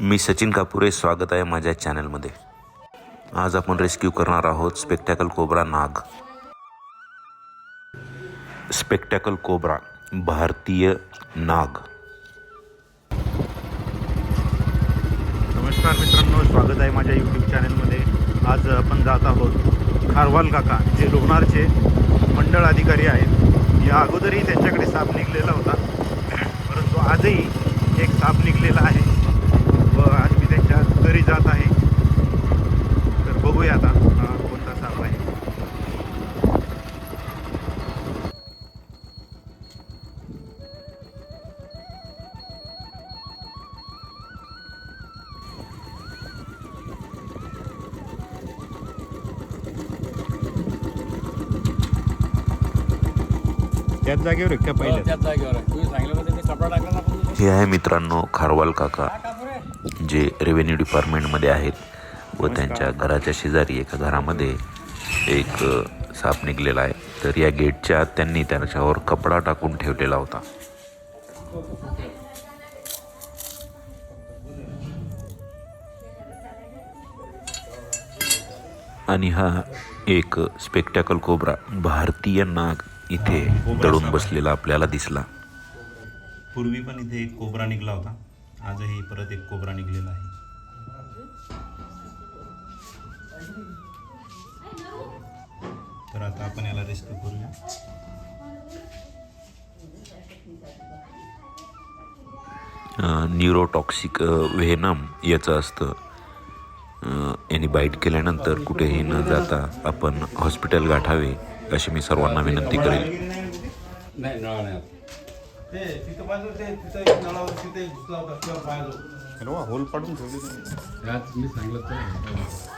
मी सचिन कापुरे स्वागत आहे माझ्या चॅनलमध्ये. आज आपण रेस्क्यू करणार आहोत स्पेक्टॅकल कोब्रा नाग. स्पेक्टॅकल कोब्रा भारतीय नाग. नमस्कार मित्रांनो स्वागत आहे माझ्या यूट्यूब चॅनलमध्ये. आज आपण जात आहोत खारवाल काका जे लोणारचे मंडळ अधिकारी आहेत. या अगोदरही त्यांच्याकडे साप निघलेला होता. परंतु आजही एक साप निघलेला आहे. त्यांच्या घरी जात आहे. तर बघूया आता हा कोणता साप आहे. त्याच जागेवर आहे का हो, पहिल्या त्याच जागेवर आहे. तुम्ही सांगितलं ते कपडा टाकला ना आपण. हे आहे मित्रांनो खारवाल काका. जे रेव्हेन्यू डिपार्टमेंटमध्ये आहेत व त्यांच्या घराच्या शेजारी एका घरामध्ये एक साप निघलेला आहे. तर या गेटच्या आत त्यांनी त्याच्यावर कपडा टाकून ठेवलेला होता. आणि हा एक स्पेक्टॅकल कोब्रा भारतीय नाग इथे दडून बसलेला आपल्याला दिसला. पूर्वी पण इथे एक कोबरा निघला होता. आजही परत एक कोबरा निघलेला आहे. तर आता आपण याला रेस्क्यू करूया. न्यूरोटॉक्सिक व्हेनम याचं असतं. यांनी बाईट केल्यानंतर कुठेही न जाता आपण हॉस्पिटल गाठावे अशी मी सर्वांना विनंती नाही. ते तिथं बाजू ते तिथं एक नळावर तिथे घुसला होता तेव्हा पाहिलो होल पाडून ठेवले यात मी सांगितलं तर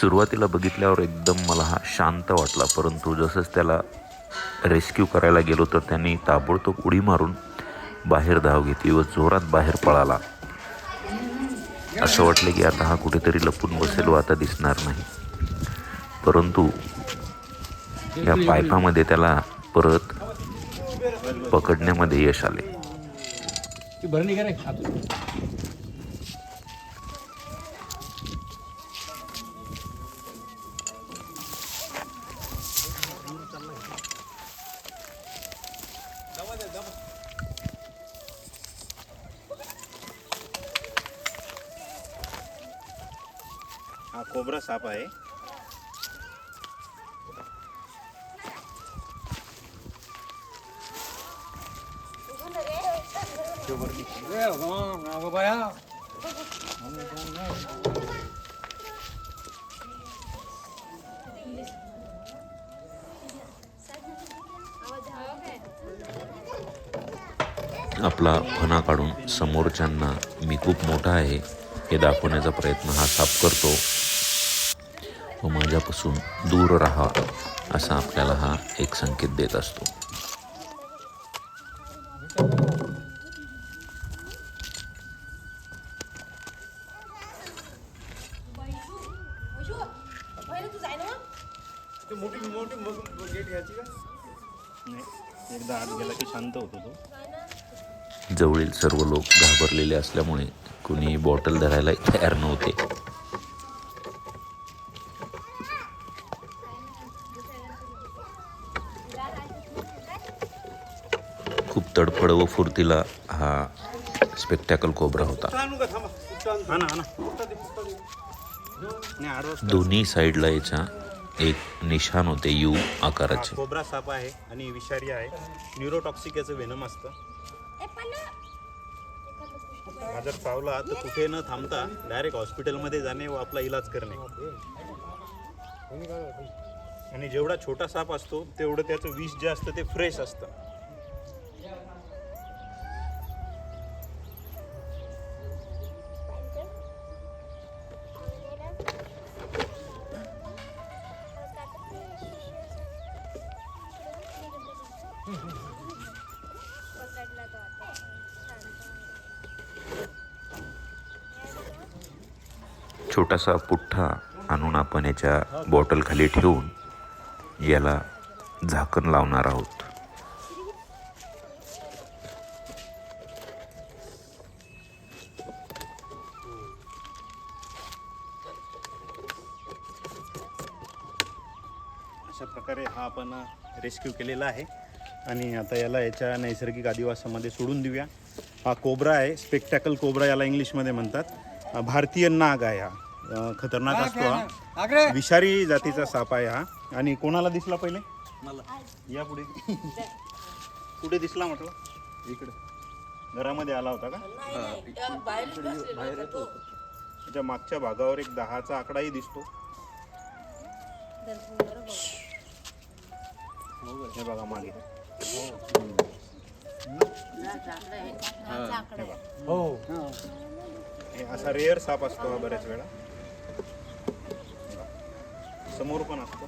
सुरुवातीला बघितल्यावर एकदम मला हा शांत वाटला. परंतु जसंच त्याला रेस्क्यू करायला गेलो तर त्यांनी ताबडतोब उडी मारून बाहेर धाव घेतली व जोरात बाहेर पळाला. असं वाटलं की आता हा कुठेतरी लपून बसेल व आता दिसणार नाही. परंतु या पायपामध्ये त्याला परत पकडण्यामध्ये यश आले. कोबरा साप आहे. आपला फणा काढून समोरच्यांना मी खूप मोठा आहे हे दाखवण्याचा प्रयत्न हा साप करतो. व माझ्यापासून दूर राहा असा आपल्याला हा एक संकेत देत असतो. एकदा आत गेला की शांत होतो तो जवळील सर्व लोक घाबरलेले असल्यामुळे कुणी बॉटल धरायला तयार नव्हते. तडफड व फुर्तीला हा स्पेक्टॅकल कोबरा होता. दोन्ही साईडला याच्या एक निशाण होते यू आकाराचे. कोबरा साप आहे आणि विषारी आहे. न्यूरोटॉक्सिक याचं वेनम असतं. हा जर चावला तर कुठे न थांबता डायरेक्ट हॉस्पिटलमध्ये जाणे व आपला इलाज करणे. आणि जेवढा छोटा साप असतो तेवढं त्याचं विष जे असतं ते फ्रेश असतं. छोटासा पुठ्ठा आणून आपण याच्या बॉटलखाली ठेवून याला झाकण लावणार आहोत. अशा प्रकारे हा आपण रेस्क्यू केलेला आहे. आणि आता याला याच्या नैसर्गिक आदिवासामध्ये सोडून देऊया. हा कोबरा आहे स्पेक्टॅकल कोबरा याला इंग्लिशमध्ये म्हणतात. भारतीय नाग आहे हा. खतरनाक असतो हा. विषारी जातीचा साप आहे हा. आणि कोणाला दिसला पहिले? मला. या पुढे. कुठे दिसला म्हटलं? इकडे. घरामध्ये आला होता का? त्याच्या मागच्या भागावर एक दहाचा आकडाही दिसतो. हे बघा मागे. हे असा रेअर साप असतो हा बऱ्याच वेळा. समोर पण असतो.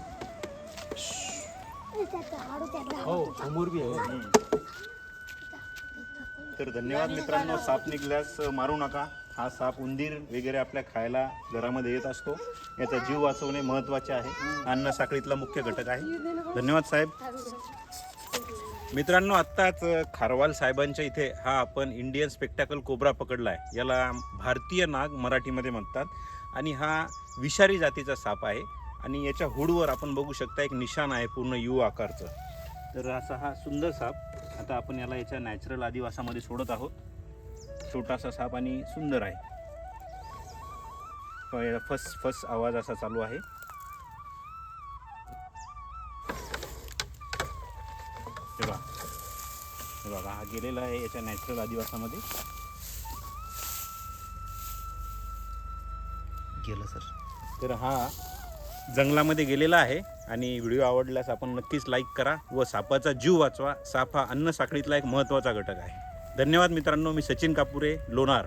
हम्म. तर धन्यवाद मित्रांनो साप निघल्यास मारू नका. हा साप उंदीर वगैरे आपल्या खायला घरामध्ये येत असतो. याचा जीव वाचवणे महत्त्वाचे आहे. अन्न साखळीतला मुख्य घटक आहे. धन्यवाद साहेब. मित्रांनो आत्ताच खारवाल साहेबांच्या इथे हा आपण इंडियन स्पेक्टॅकल कोबरा पकडला आहे याला भारतीय नाग मराठीमध्ये म्हणतात. आणि हा विषारी जातीचा साप आहे. आणि याच्या हुडवर आपण बघू शकता एक निशाण आहे पूर्ण यू आकारचं. तर असा हा सुंदर साप. आता आपण याला याच्या नॅचरल आदिवासामध्ये सोडत आहोत. छोटासा साप आणि सुंदर आहे. प- फस फस आवाज असा चालू आहे. हे बघा. हे बघा हा गेलेला आहे याच्या नॅचरल आदिवासामध्ये. गेलं सर. तर हा जंगलामध्ये गेलेला आहे आणि व्हिडिओ आवडल्यास आपण नक्कीच लाईक करा व सापाचा जीव वाचवा. साप हा अन्न साखळीतला एक महत्त्वाचा घटक आहे. धन्यवाद मित्रांनो मी सचिन कापुरे लोणार.